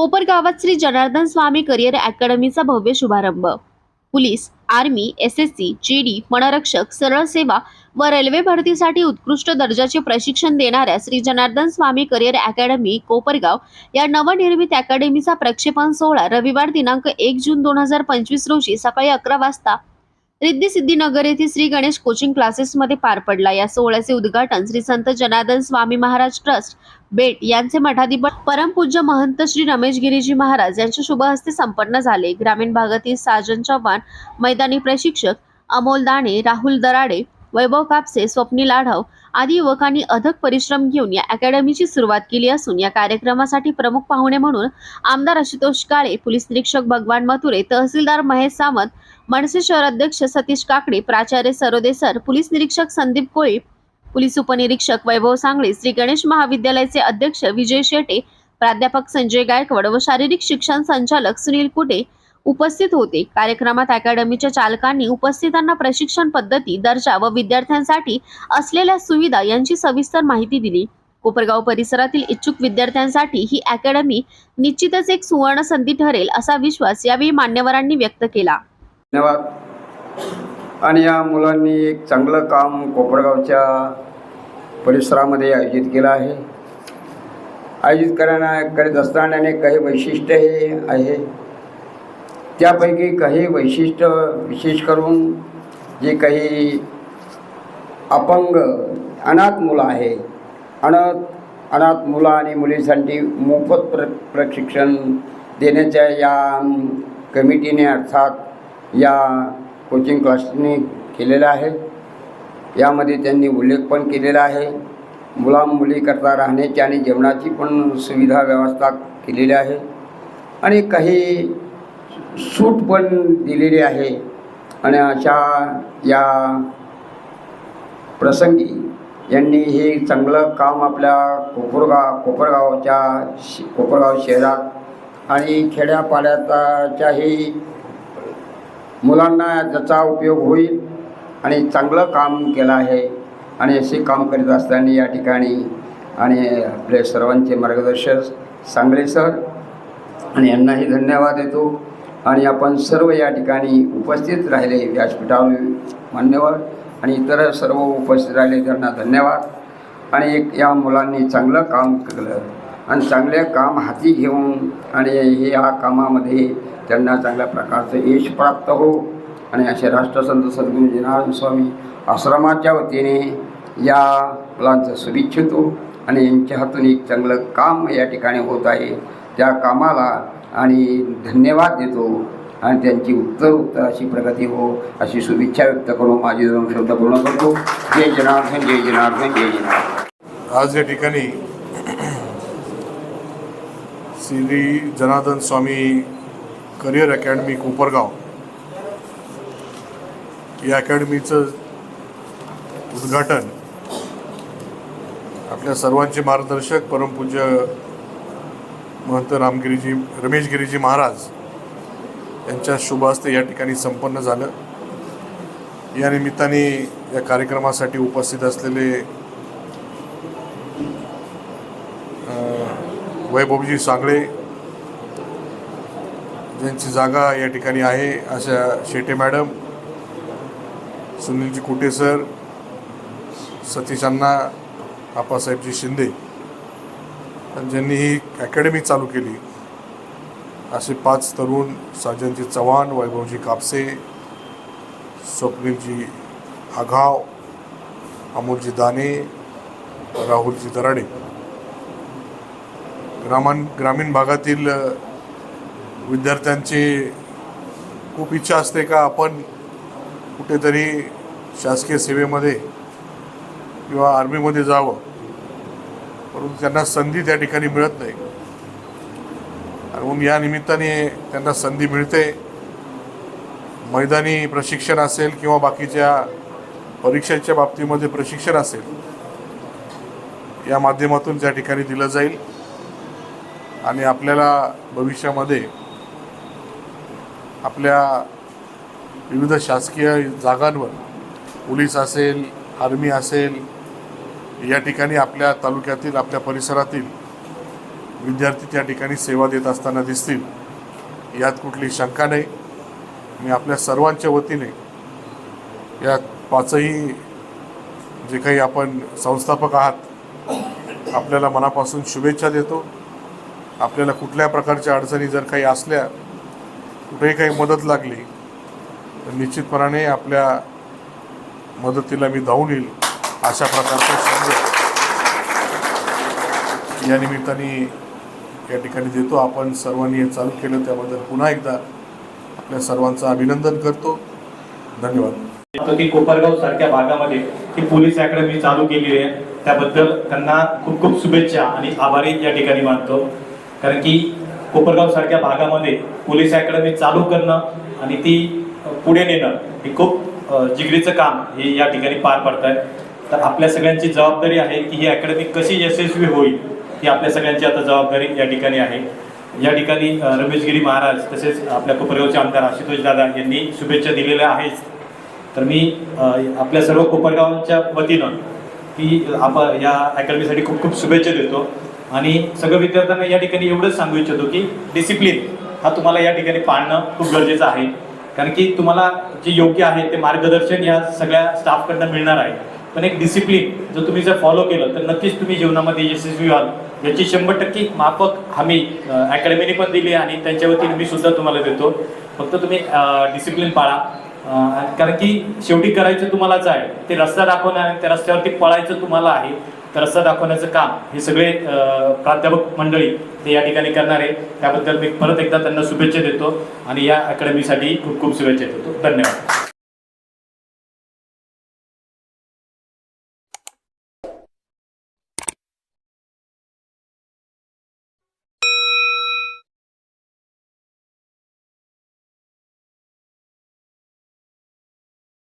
कोपर गावात श्री जनार्दन स्वामी करिअर अकॅडमीचा भव्य शुभारंभ. Police army S S C GD वनरक्षक सरळ सेवा व रेल्वे भरतीसाठी उत्कृष्ट दर्जाचे प्रशिक्षण देणाऱ्या श्री जनार्दन स्वामी करिअर अकॅडमी कोपरगाव या नवनिर्मित अकॅडमीचा प्रक्षेपण सोहळा रविवार दिनांक एक जून दोन हजार पंचवीस रोजी सकाळी अकरा वाजता रिद्धी सिद्धीनगर येथील श्री गणेश कोचिंग क्लासेसमध्ये पार पडला. या सोहळ्याचे उद्घाटन श्री संत जनार्दन स्वामी महाराज ट्रस्ट बेट यांचे मठाधिपत परमपूज्य महंत श्री रमेश गिरीजी महाराज यांच्या शुभ हस्ते संपन्न झाले. ग्रामीण भागातील साजन चव्हाण मैदानी प्रशिक्षक अमोल दाणे राहुल दराडे वैभव कापसे स्वप्नील आढाव आदी युवकांनी अधक परिश्रम घेऊन या अकॅडमीची सुरुवात केली असून या कार्यक्रमासाठी प्रमुख पाहुणे म्हणून आमदार आशुतोष काळे पोलीस निरीक्षक भगवान मथुरे तहसीलदार महेश सावंत मनसे शहर अध्यक्ष सतीश काकडे प्राचार्य सरोदे सर पोलीस निरीक्षक संदीप कोळी पोलीस उपनिरीक्षक वैभव सांगळे श्री गणेश महाविद्यालयाचे अध्यक्ष विजय शेटे प्राध्यापक संजय गायकवाड व शारीरिक शिक्षण संचालक सुनील कुटे उपस्थित होते. कार्यक्रमात अकॅडमीच्या चालकांनी उपस्थितांना प्रशिक्षण पद्धती दर्जा व विद्यार्थ्यांसाठी असलेल्या सुविधा यांची सविस्तर माहिती दिली. कोपरगाव परिसरातील इच्छुक विद्यार्थ्यांसाठी ही अकॅडमी निश्चितच एक सुवर्ण संधी ठरेल असा विश्वास यावेळी मान्यवरांनी व्यक्त केला. धन्यवाद. आणि या मुलांनी एक चांगलं काम कोपरगावच्या परिसरामध्ये आयोजित केलं आहे. आयोजित करण्या करीत असताना काही वैशिष्ट्य हे आहे. त्यापैकी काही वैशिष्ट्य विशेष करून जे काही अपंग अनाथ मुलं आहे अनाथ अनाथ मुलं आणि मुलींसाठी मोफत प्र प्रशिक्षण देण्याच्या या कमिटीने अर्थात या कोचिंग क्लासने केलेलं आहे. यामध्ये त्यांनी उल्लेख पण केलेला आहे. मुला मुलीकरता राहण्याची आणि जेवणाची पण सुविधा व्यवस्था केलेली आहे. आणि काही सूट पण दिलेली आहे. आणि अशा या प्रसंगी यांनी हे चांगलं काम आपल्या कोपरगाव कोपरगावच्या शि कोपरगाव शहरात आणि खेड्यापाड्याच्याही मुलांना त्याचा उपयोग होईल आणि चांगलं काम केलं आहे. आणि असे काम करीत असताना या ठिकाणी आणि आपले सर्वांचे मार्गदर्शक सांगले सर. आणि यांनाही धन्यवाद देतो. आणि आपण सर्व या ठिकाणी उपस्थित राहिले व्यासपीठावर मान्यवर आणि इतर सर्व उपस्थित राहिले त्यांना धन्यवाद. आणि एक या मुलांनी चांगलं काम केलं आणि चांगले काम हाती घेऊन आणि हे या कामामध्ये त्यांना चांगल्या प्रकारचं यश प्राप्त हो. आणि असे राष्ट्रसंत सद्गुरू जनार्दन स्वामी आश्रमाच्या वतीने या मुलांचं शुभेच्छितो हो. आणि यांच्या हातून एक चांगलं काम या ठिकाणी होत आहे. त्या कामाला आणि धन्यवाद देतो. आणि त्यांची उत्तर उत्तर अशी प्रगती हो अशी शुभेच्छा व्यक्त करून माझी दोन शब्द पूर्ण करतो. जय जनार्दन जय जनार्दन जय जनार्दन. आज या ठिकाणी श्री जनार्दन स्वामी करिअर अकॅडमी कोपरगाव या अकॅडमीचं उद्घाटन आपल्या सर्वांचे मार्गदर्शक परमपूज्य महंत रामगिरीजी रमेशगिरीजी महाराज यांच्या शुभास्ते या ठिकाणी संपन्न झालं. या निमित्ताने या कार्यक्रमासाठी उपस्थित असलेले वैभवजी सांगळे ज्यांची जागा या ठिकाणी आहे अशा शेटे मॅडम सुनीलजी कुटे सर सतीश अण्णा आप्पासाहेबजी शिंदे ज्यांनी ही अकॅडमी चालू केली असे पाच तरुण साजनजी चव्हाण वैभवजी कापसे स्वप्नीलजी आघाव अमोलजी दाने राहुलजी दराडे. ग्रामान ग्रामीण भागातील विद्यार्थ्यांची खूप इच्छा असते का आपण कुठेतरी शासकीय सेवेमध्ये किंवा आर्मीमध्ये जावं? परंतु त्यांना संधी त्या ठिकाणी मिळत नाही. आणि म्हणून या निमित्ताने त्यांना संधी मिळते. मैदानी प्रशिक्षण असेल किंवा बाकीच्या परीक्षेच्या बाबतीमध्ये प्रशिक्षण असेल या माध्यमातून त्या ठिकाणी दिलं जाईल. आणि आपल्याला भविष्यामध्ये आपल्या विविध शासकीय जागांवर पोलीस असेल आर्मी असेल या ठिकाणी आपल्या तालुक्यातील आपल्या परिसरातील विद्यार्थी त्या ठिकाणी सेवा देत असताना दिसतील. यात कुठली शंका नाही. मी आपल्या सर्वांच्या वतीने या पाचही जे काही आपण संस्थापक आहात आपल्याला मनापासून शुभेच्छा देतो. आपल्याला कुठल्या प्रकारच्या अडचणी जर काही असल्या कुठेही काही मदत लागली तर निश्चितपणाने आपल्या मदतीला मी धावून येईल. अशा प्रकारचे संदेश या निमित्ताने या ठिकाणी देतो. आपण सर्वांनी हे चालू केलं त्याबद्दल पुन्हा एकदा आपल्या सर्वांचं अभिनंदन करतो. धन्यवाद. की कोपरगाव सारख्या भागामध्ये ही पोलीस अकॅडमी चालू केली आहे. त्याबद्दल त्यांना खूप खूप शुभेच्छा आणि आभारी या ठिकाणी मानतो. कारण की कोपरगाव सारख्या भागामध्ये पोलीस अकॅडमी चालू करणं आणि ती पुढे नेणं हे खूप जिगरीचं काम हे या ठिकाणी पार पडत आहे तर आपल्या सगळ्यांची जबाबदारी आहे की ही अकॅडमी कशी यशस्वी होईल ही आपल्या सगळ्यांची आता जबाबदारी या ठिकाणी आहे. या ठिकाणी रमेशगिरी महाराज तसेच आपल्या कोपरगावचे आमदार आशुतोष दादा यांनी शुभेच्छा दिलेल्या आहेच तर मी आपल्या सर्व कोपरगावच्या वतीनं की आपण या अकॅडमीसाठी खूप खूप शुभेच्छा देतो. आणि सगळ्या विद्यार्थ्यांना या ठिकाणी एवढंच सांगू इच्छितो की डिसिप्लिन हा तुम्हाला या ठिकाणी पाळणं खूप गरजेचं आहे. कारण की तुम्हाला जे योग्य आहे ते मार्गदर्शन या सगळ्या स्टाफकडनं मिळणार आहे. पण एक डिसिप्लिन जर तुम्ही जर फॉलो केलं तर नक्कीच तुम्ही जीवनामध्ये यशस्वी व्हाल. याची शंभर टक्के माफक हमी अकॅडमीने पण दिली आणि त्यांच्या वतीने मी सुद्धा तुम्हाला देतो. फक्त तुम्ही डिसिप्लिन पाळा. कारण की शेवटी करायचं तुम्हालाच आहे. ते रस्ता दाखवणं आणि त्या रस्त्यावरती पळायचं तुम्हाला आहे. तर रस्ता दाखवण्याचं काम हे सगळे प्राध्यापक मंडळी ते या ठिकाणी करणार आहे. त्याबद्दल मी परत एकदा त्यांना शुभेच्छा देतो आणि या अकॅडमीसाठी खूप खूप शुभेच्छा देतो. धन्यवाद.